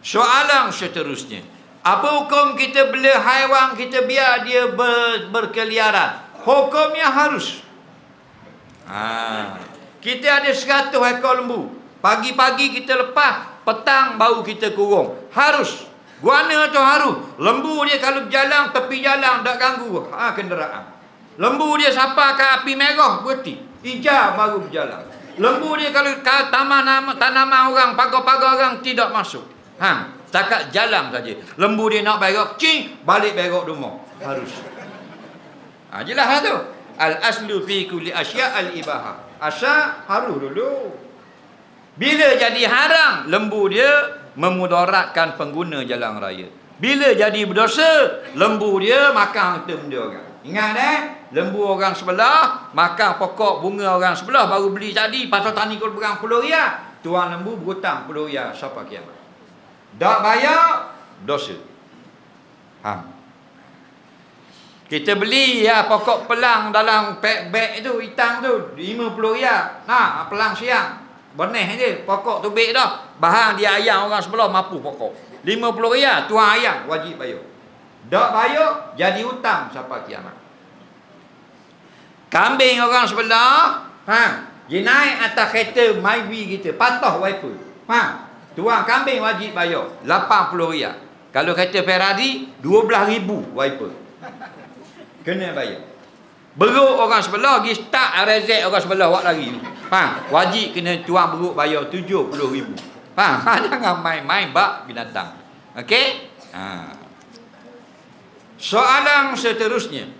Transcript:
Soalan seterusnya. Apa hukum kita bela haiwan kita biar dia ber, berkeliaran? Hukumnya harus. Ha. Kita ada 100 ekor lembu. Pagi-pagi kita lepas, petang baru kita kurung. Harus. Guana tu harus. Lembu dia kalau berjalan tepi jalan tak ganggu ha, kenderaan. Lembu dia sapa ke api merah berhenti. Hijau baru berjalan. Lembu dia kalau ke taman tanaman orang, pagar-pagar orang tidak masuk. Ha, takat jalan saja. Lembu dia nak berok, cing, balik berok rumah. Harus. Ha, jelas lah tu. Al aslu fi kulli asya al ibaha. Asal harus dulu. Bila jadi haram, lembu dia memudaratkan pengguna jalan raya. Bila jadi berdosa, lembu dia makan harta benda orang. Ingat eh, lembu orang sebelah, makan pokok bunga orang sebelah baru beli tadi pasal tani kau berang puluh ria. Tuan lembu berhutang puluh ria siapa kiamat. Tak bayar, dosa. Ha. Kita beli ya pokok pelang dalam pack bag tu hitam tu 50 ria. Ha, pelang siang. Benih je pokok tu beg dah. Bahan dia ayam orang sebelah mampu pokok. 50 ria tuan ayam wajib bayar. Tak bayar jadi hutang sampai kiamat. Kambing orang sebelah, ha, dia naik atas kereta Myvi kita, patah wiper. Ha, tuan kambing wajib bayar 80 ria. Kalau kereta Ferrari 12,000 wiper. Kena bayar. Beruk orang sebelah pergi start rezek orang sebelah buat lagi ni. Wajib kena tuan beruk bayar 70,000. Ha, ha jangan main-main bak binatang. Okey? Ha. Soalan seterusnya.